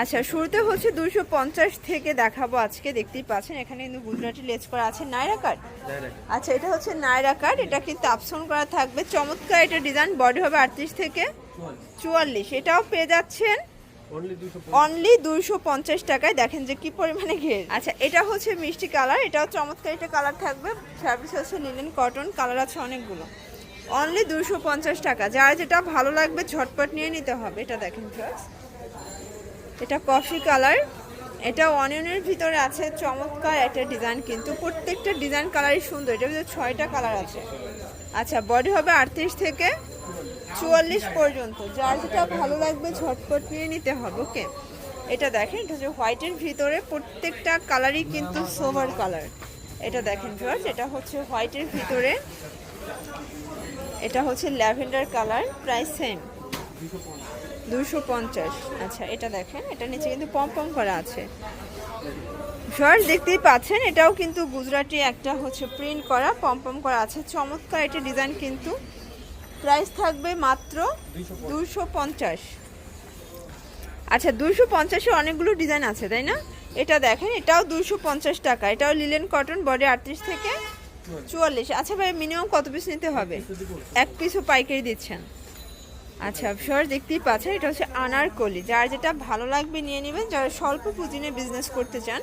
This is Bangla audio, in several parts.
আচ্ছা শুরুতে হচ্ছে দুশো পঞ্চাশ থেকে দেখাবো আজকে দেখতেই পাচ্ছেন এখানে কিন্তু গুজরাটি লেজ করা আছে নাইরা কাট আচ্ছা এটা হচ্ছে নাইরা কাট এটা কিন্তু আপসন করা থাকবে। চমৎকার এটা ডিজাইন বডি হবে আটত্রিশ থেকে চুয়াল্লিশ। এটাও পেয়ে যাচ্ছেন অনলি দুশো দুইশো পঞ্চাশ টাকায়। দেখেন যে কি পরিমাণে ঘের। আচ্ছা এটা হচ্ছে মিষ্টি কালার এটাও চমৎকার একটা কালার থাকবে। ফ্যাব্রিক হচ্ছে লিলেন কটন কালার আছে অনেকগুলো। অনলি দুশো পঞ্চাশ টাকা। যার যেটা ভালো লাগবে ঝটপট নিয়ে নিতে হবে। এটা দেখেন ফ্রেন্ডস এটা কফি কালার। এটা অনিয়নের ভিতরে আছে, চমৎকার একটা ডিজাইন, কিন্তু প্রত্যেকটা ডিজাইন কালারই সুন্দর। এটা ভিতরে ছয়টা কালার আছে। আচ্ছা বডি হবে আটত্রিশ থেকে চুয়াল্লিশ পর্যন্ত। যার যেটা ভালো লাগবে ঝটপট নিয়ে নিতে হবে ওকে এটা দেখেন, এটা হচ্ছে হোয়াইটের ভিতরে প্রত্যেকটা কালারই কিন্তু সোভার কালার এটা দেখেন জর্জ এটা হচ্ছে হোয়াইটের ভিতরে, এটা হচ্ছে ল্যাভেন্ডার কালার প্রাইস সেম দুশো পঞ্চাশ। আচ্ছা এটা দেখেন, এটা নিচে কিন্তু পম পম করা আছে। শর্ট দেখতেই পাচ্ছেন, এটাও কিন্তু গুজরাটি একটা হচ্ছে প্রিন্ট করা পম পম করা আছে। চমৎকার এটা ডিজাইন কিন্তু। প্রাইস থাকবে মাত্র দুশো পঞ্চাশ। আচ্ছা দুশো পঞ্চাশে অনেকগুলো ডিজাইন আছে, তাই না? এটা দেখেন, এটাও দুশো পঞ্চাশ টাকা। এটাও লিলেন কটন বডি আটত্রিশ থেকে চুয়াল্লিশ। আচ্ছা ভাই মিনিমাম কত পিস নিতে হবে? এক পিসও পাইকারি দিচ্ছেন। আচ্ছা শর দেখতেই পাচ্ছেন, এটা হচ্ছে আনারকলি। যার যেটা ভালো লাগবে নিয়ে নেবেন, যারা স্বল্প পুঁজি নিয়ে বিজনেস করতে চান,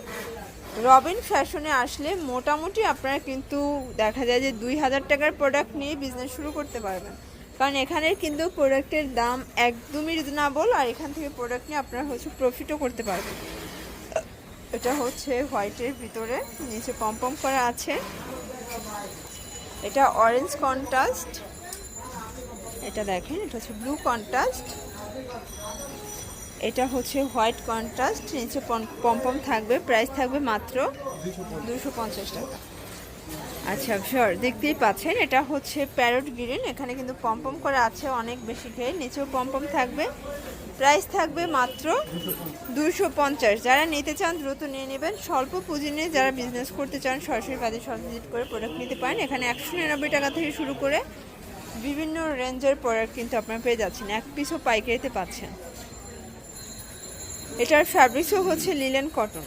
রবিন ফ্যাশনে আসলে মোটামুটি আপনারা কিন্তু দেখা যায় যে দুই হাজার টাকার প্রোডাক্ট নিয়ে বিজনেস শুরু করতে পারবেন। কারণ এখানে কিন্তু প্রোডাক্টের দাম একদমই রিজনেবল আর এখান থেকে প্রোডাক্ট নিয়ে আপনারা হচ্ছে প্রফিটও করতে পারবেন। এটা হচ্ছে হোয়াইটের ভিতরে, নিচে পম্পম করা আছে। এটা অরেঞ্জ কন্ট্রাস্ট এটা দেখেন, এটা হচ্ছে ব্লু কন্ট্রাস্ট এটা হচ্ছে হোয়াইট কন্ট্রাস্ট নিচে পম্পম থাকবে প্রাইস থাকবে মাত্র দুশো টাকা। আচ্ছা শিওর দেখতেই পাচ্ছেন, এটা হচ্ছে প্যারট গ্রিন এখানে কিন্তু পম্পম করা আছে অনেক বেশি খেয়ে, নিচেও পম্পম থাকবে প্রাইস থাকবে মাত্র দুশো পঞ্চাশ। যারা নিতে চান, দ্রুত নিয়ে নেবেন, স্বল্প পুঁজি নিয়ে যারা বিজনেস করতে চান, সরাসরি কাজে সব ভিজিট করে প্রোডাক্ট নিতে পারেন। এখানে একশো নিরানব্বই টাকা থেকে শুরু করে বিভিন্ন রেঞ্জের প্রোডাক্ট কিন্তু আপনারা পেয়ে যাচ্ছেন। এক পিসও পাইকারিতে পাচ্ছেন। এটার ফ্যাব্রিক্সও হচ্ছে লিলেন কটন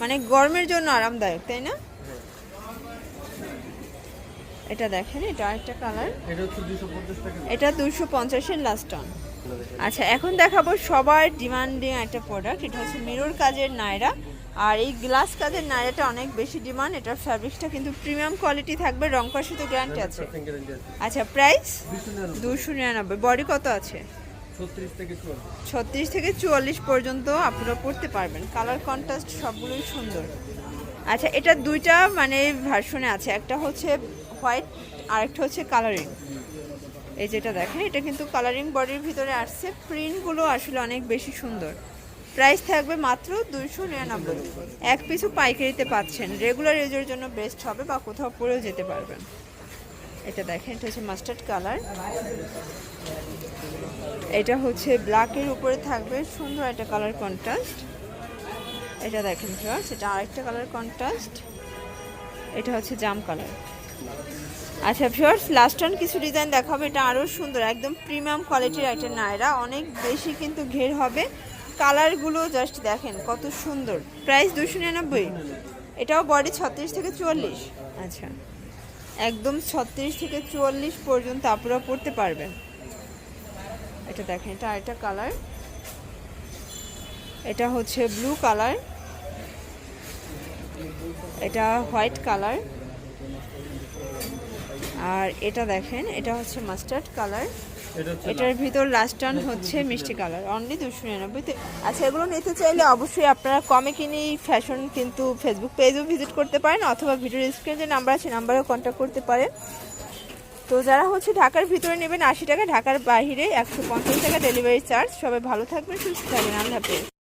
মানে গরমের জন্য আরামদায়ক তাই না? এটা দেখেন এটা আরেকটা কালার এটা দুশো এটা দুশো পঞ্চাশের লাস্ট টন আচ্ছা এখন দেখাবো সবার ডিমান্ডিং একটা প্রোডাক্ট এটা হচ্ছে মিরর কাজের নায়রা আর এই গ্লাস কাজের নায়রাটা অনেক বেশি ডিমান্ড এটার ফ্যাব্রিক্সটা কিন্তু প্রিমিয়াম কোয়ালিটি থাকবে রং তো গ্যারান্টি আছে। আচ্ছা প্রাইস দুশো নিরানব্বই। বডি কত আছে? ছত্রিশ থেকে চুয়াল্লিশ। ছত্রিশ থেকে চুয়াল্লিশ পর্যন্ত আপনারা পড়তে পারবেন। কালার কন্ট্রাস্ট সবগুলোই সুন্দর। আচ্ছা এটা দুইটা মানে ভার্সনে আছে। একটা হচ্ছে হোয়াইট আরেকটা হচ্ছে কালারিং এই যেটা দেখেন এটা কিন্তু কালারিং বডির ভিতরে আসছে। প্রিন্টগুলো আসলে অনেক বেশি সুন্দর। প্রাইস থাকবে মাত্র দুইশো নিরানব্বই। এক পিছু পাইকারিতে পাচ্ছেন। রেগুলার ইউজের জন্য বেস্ট হবে বা কোথাও পরেও যেতে পারবেন। এটা দেখেন, এটা হচ্ছে মাস্টার্ড কালার এটা হচ্ছে ব্ল্যাকের উপরে থাকবে সুন্দর একটা কালার কন্ট্রাস্ট এটা দেখেন ফ্রেন্ডস এটা আরেকটা কালার কন্ট্রাস্ট এটা হচ্ছে জাম কালার আচ্ছা ফিওর্স লাস্ট অন কিছু ডিজাইন দেখাবো। এটা আরও সুন্দর, একদম প্রিমিয়াম কোয়ালিটির একটা নায়রা। অনেক বেশি কিন্তু ঘের হবে। কালারগুলো জাস্ট দেখেন কত সুন্দর। প্রাইস দুশো নিরানব্বই। এটাও বডি ছত্রিশ থেকে চুয়াল্লিশ। আচ্ছা। একদম ছত্রিশ থেকে চুয়াল্লিশ পর্যন্ত আপনারা পড়তে পারবেন। এটা দেখেন এটা আরেকটা কালার এটা হচ্ছে ব্লু কালার এটা হোয়াইট কালার আর এটা দেখেন এটা হচ্ছে মাস্টার্ড কালার এটার ভিতর লাস্ট টান হচ্ছে মিষ্টি কালার অনলি দুশো নিরানব্বই। আচ্ছা এগুলো নিতে চাইলে অবশ্যই আপনারা কমে কিনে ফ্যাশন কিন্তু ফেসবুক পেজও ভিজিট করতে পারেন অথবা ভিডিও স্ক্রিনে যে নাম্বার আছে নাম্বারেও কন্ট্যাক্ট করতে পারেন। তো যারা হচ্ছে ঢাকার ভিতরে নেবেন আশি টাকা ঢাকার বাইরে একশো পঞ্চাশ টাকা ডেলিভারি চার্জ সবাই ভালো থাকবেন সুস্থ থাকবেন। আল্লাহ হাফেজ।